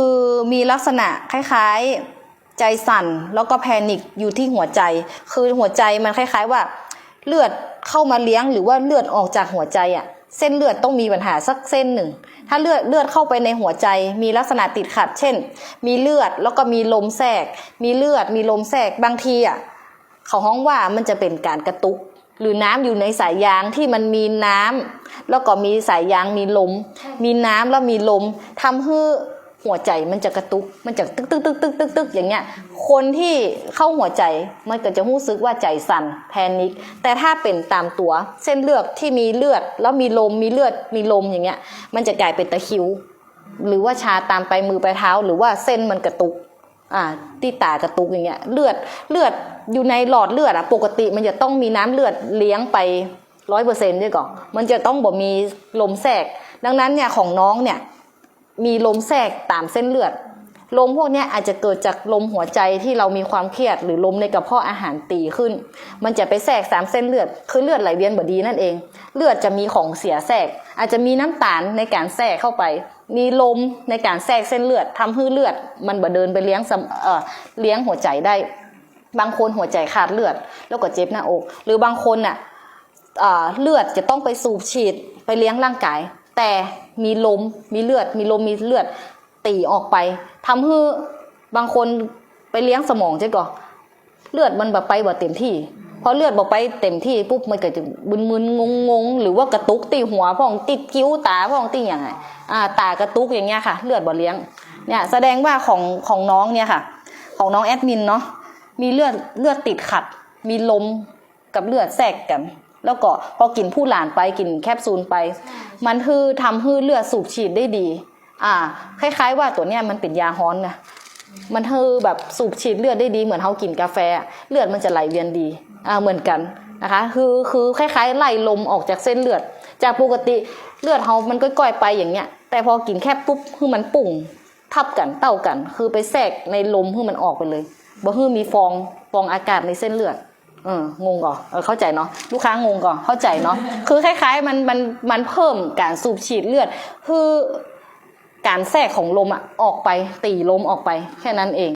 คือมีลักษณะคล้ายๆ ใจสั่นแล้วก็แพนิคอยู่ที่หัวใจ คือหัวใจมันคล้าย ๆ ว่า เลือดเข้ามาเลี้ยงหรือว่าเลือดออกจากหัวใจอะ่ะเส้นเลือดต้องมีปัญหาสักเส้นหนึ่ง ถ้าเลือดเลือดเข้าไปในหัวใจ มีลักษณะติดขัด เช่น มีเลือดแล้วก็มีลมแทรก มีเลือดมีลมแทรกบางทีอะเขาห้องว่ามันจะเป็นการกระตุก หรือน้ำอยู่ในสายยางที่มันมีน้ำแล้วก็มีสายยางมีลม มีน้ำแล้วมีลมทำให้ หัวใจมันจะกระตุก มันจะตึกตึกตึกตึกตึกตึกอย่างเงี้ย คนที่เข้าหัวใจมันก็จะรู้สึกว่าใจสั่นแพนิค แต่ถ้าเป็นตามตัวเส้นเลือดที่มีเลือด แล้วมีลมมีเลือดมีลมอย่างเงี้ย มันจะกลายเป็นตะคิว หรือว่าชาตามไปมือไปเท้า หรือว่าเส้นมันกระตุก อ่า ที่ตากระตุกอย่างเงี้ย เลือดเลือดอยู่ในหลอดเลือดอะปกติมันจะต้องมีน้ำเลือดเลี้ยงไปร้อยเปอร์เซ็นต์ด้วยก่อนมันจะต้องบ่มีลมแทรก ดังนั้นเนี่ยของน้องเนี่ย มีลมแทรกตามเส้นเลือด ลมพวกนี้อาจจะเกิดจากลมหัวใจที่เรามีความเครียด หรือลมในกระเพาะอาหารตีขึ้น มันจะไปแทรกสามเส้นเลือด คือเลือดไหลเวียนบดีนั่นเอง เลือดจะมีของเสียแทรก อาจจะมีน้ำตาลในการแทรกเข้าไป มีลมในการแทรกเส้นเลือดทำให้เลือด มันบ่เดินไปเลี้ยงสมเอ่อเลี้ยงหัวใจได้ บางคนหัวใจขาดเลือด แล้วก็เจ็บหน้าอก หรือบางคนน่ะอ่าเลือดจะต้องไปสูบฉีดไปเลี้ยงร่างกาย แต่มีลมมีเลือด มีลมมีเลือดตีออกไปทำให้บางคนไปเลี้ยงสมองใช่ก่อเลือดมันแบบไปบ่เต็มที่พอเลือดบอกไปเต็มที่ปุ๊บมันก็จะมึนๆงงๆหรือว่ากระตุกตีหัวพ่องติดคิ้วตาพ่องตีอย่างไงอ่าตากระตุกอย่างเงี้ยค่ะ เลือดบ่เลี้ยงเนี่ยแสดงว่าของของน้องเนี่ยค่ะ ของน้องแอดมินเนาะมีเลือดเลือดติดขัด มีลมกับเลือดแทรกกัน แล้วก็พอกินผู้หลานไปกินแคปซูลไป มันคือทำให้เลือดสูบฉีดได้ดี อ่า คล้าย ๆ ว่าตัวเนี้ยมันเป็นยาฮ้อนนะมันคือแบบสูบฉีดเลือดได้ดีเหมือนเขากินกาแฟ เลือดมันจะไหลเวียนดีอ่าเหมือนกันนะคะ คือคือคล้ายๆไล่ลมออกจากเส้นเลือด จากปกติเลือดเขามันก้อยๆไปอย่างเงี้ย แต่พอกินแค่ปุ๊บคือมันปุ่งทับกันเต้ากัน คือไปแทรกในลมให้มันออกไปเลยบ่ฮื้อมีฟองฟองอากาศในเส้นเลือด เอองงก่อนเออเข้าใจเนาะลูกค้างงก่อนเข้าใจเนาะคือคล้าย ๆ มันมันมันเพิ่มการสูบฉีดเลือด คือการแทรกของลมอะออกไปตีลมออกไปแค่นั้นเอง